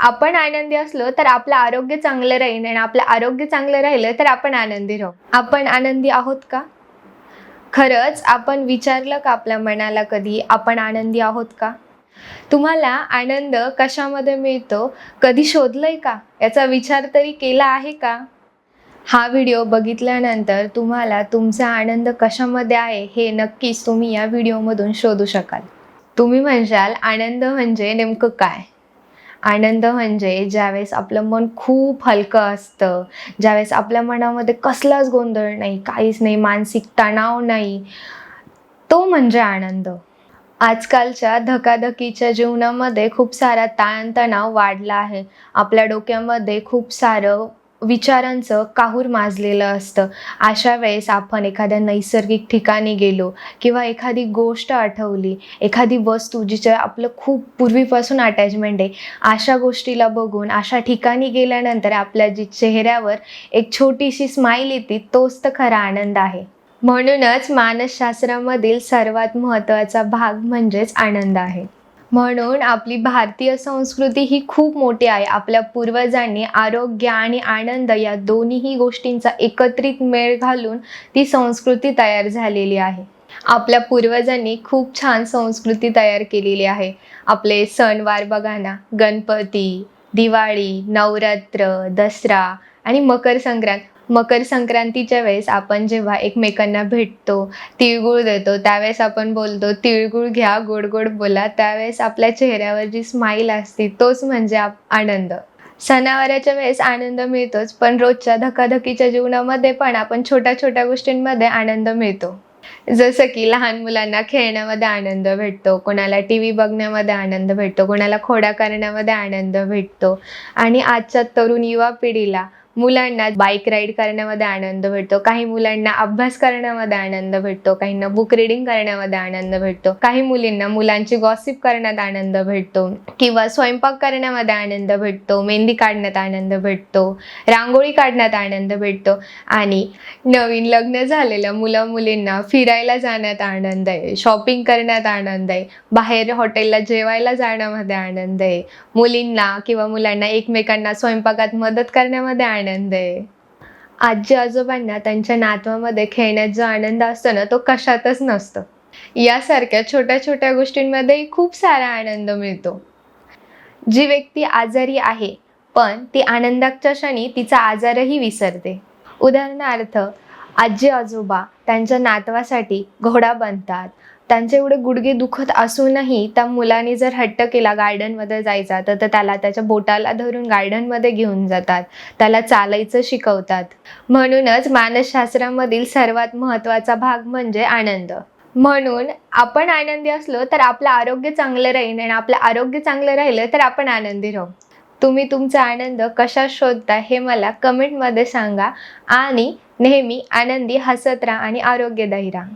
आपण आनंदी असलो तर आपलं आरोग्य चांगलं राहील आणि आपलं आरोग्य चांगलं राहिलं तर आपण आनंदी राहू. आपण आनंदी आहोत का? खरंच आपण विचारलं का आपल्या मनाला कधी? आपण आनंदी आहोत का? तुम्हाला आनंद कशामध्ये मिळतो? कधी शोधलंय का? याचा विचार तरी केला आहे का? हा व्हिडिओ बघितल्यानंतर तुम्हाला तुमचा आनंद कशामध्ये आहे हे नक्कीच तुम्ही या व्हिडिओमधून शोधू शकाल. तुम्ही म्हणशाल आनंद म्हणजे नेमकं काय? आनंद म्हणजे ज्यावेळेस आपलं मन खूप हलकं असतं ज्यावेळेस आपल्या मनामध्ये कसलाच गोंधळ नाही काहीच नाही मानसिक तणाव नाही तो म्हणजे आनंद. आजकालच्या धकाधकीच्या जीवनामध्ये खूप सारा ताणतणाव वाढला आहे. आपल्या डोक्यामध्ये खूप सारं विचारांचं काहूर माजलेलं असतं. अशा वेळेस आपण एखाद्या नैसर्गिक ठिकाणी गेलो किंवा एखादी गोष्ट आठवली एखादी वस्तू जिचं आपलं खूप पूर्वीपासून अटॅचमेंट आहे अशा गोष्टीला बघून अशा ठिकाणी गेल्यानंतर आपल्या जी चेहऱ्यावर एक छोटीशी स्माईल येते तोच तर खरा आनंद आहे. म्हणूनच मानसशास्त्रामधील सर्वात महत्त्वाचा भाग म्हणजेच आनंद आहे. म्हणून आपली भारतीय संस्कृती ही खूप मोठी आहे. आपल्या पूर्वजांनी आरोग्य आणि आनंद या दोन्हीही गोष्टींचा एकत्रित मेळ घालून ती संस्कृती तयार झालेली आहे. आपल्या पूर्वजांनी खूप छान संस्कृती तयार केलेली आहे. आपले सणवार बघा ना. गणपती दिवाळी नवरात्र दसरा आणि मकर संक्रांत. मकर संक्रांतीच्या वेळेस आपण जेव्हा एकमेकांना भेटतो तिळगुळ देतो त्यावेळेस आपण बोलतो तिळगुळ घ्या गोड गोड बोला त्यावेळेस आपल्या चेहऱ्यावर जी स्माईल असते तोच म्हणजे आनंद. सणावाराच्या वेळेस आनंद मिळतोच पण रोजच्या धकाधकीच्या जीवनामध्ये पण आपण छोट्या छोट्या गोष्टींमध्ये आनंद मिळतो. जसं की लहान मुलांना खेळण्यामध्ये आनंद भेटतो कोणाला टी व्ही बघण्यामध्ये आनंद भेटतो कोणाला खोड्या करण्यामध्ये आनंद भेटतो. आणि आजच्या तरुण युवा पिढीला मुलांना बाईक राईड करण्यामध्ये आनंद भेटतो काही मुलांना अभ्यास करण्यामध्ये आनंद भेटतो काहींना बुक रिडिंग करण्यामध्ये आनंद भेटतो काही मुलींना मुलांची गॉसिप करण्यात आनंद भेटतो किंवा स्वयंपाक करण्यामध्ये आनंद भेटतो मेहंदी काढण्यात आनंद भेटतो रांगोळी काढण्यात आनंद भेटतो आणि नवीन लग्न झालेल्या मुलं मुलींना फिरायला जाण्यात आनंद आहे शॉपिंग करण्यात आनंद आहे बाहेर हॉटेलला जेवायला जाण्यामध्ये आनंद आहे मुलींना किंवा मुलांना एकमेकांना स्वयंपाकात मदत करण्यामध्ये आनंद आहे. आजी आजोबांना त्यांच्या नातवामध्ये खेळण्यात जो आनंद असतो ना तो कशातच नसतो. यासारख्या छोट्या छोट्या गोष्टींमध्येही खूप सारा आनंद मिळतो. जी व्यक्ती आजारी आहे पण ती आनंदाच्या क्षणी तिचा आजारही विसरते. उदाहरणार्थ आजी आजोबा त्यांच्या नातवासाठी घोडा बनतात त्यांचे एवढे गुडघे दुखत असूनही त्या मुलाने जर हट्ट केला गार्डनमध्ये जायचा तर तर त्याला त्याच्या बोटाला धरून गार्डनमध्ये घेऊन जातात. त्याला चालायचं शिकवतात. म्हणूनच मानसशास्त्रामधील सर्वात महत्त्वाचा भाग म्हणजे आनंद. म्हणून आपण आनंदी असलो तर आपलं आरोग्य चांगलं राहील आणि आपलं आरोग्य चांगलं राहिलं तर आपण आनंदी राहू. तुम्ही तुमचा आनंद कशा शोधता हे मला कमेंटमध्ये सांगा आणि नेहमी आनंदी हसत राहा आणि आरोग्यदायी राहा.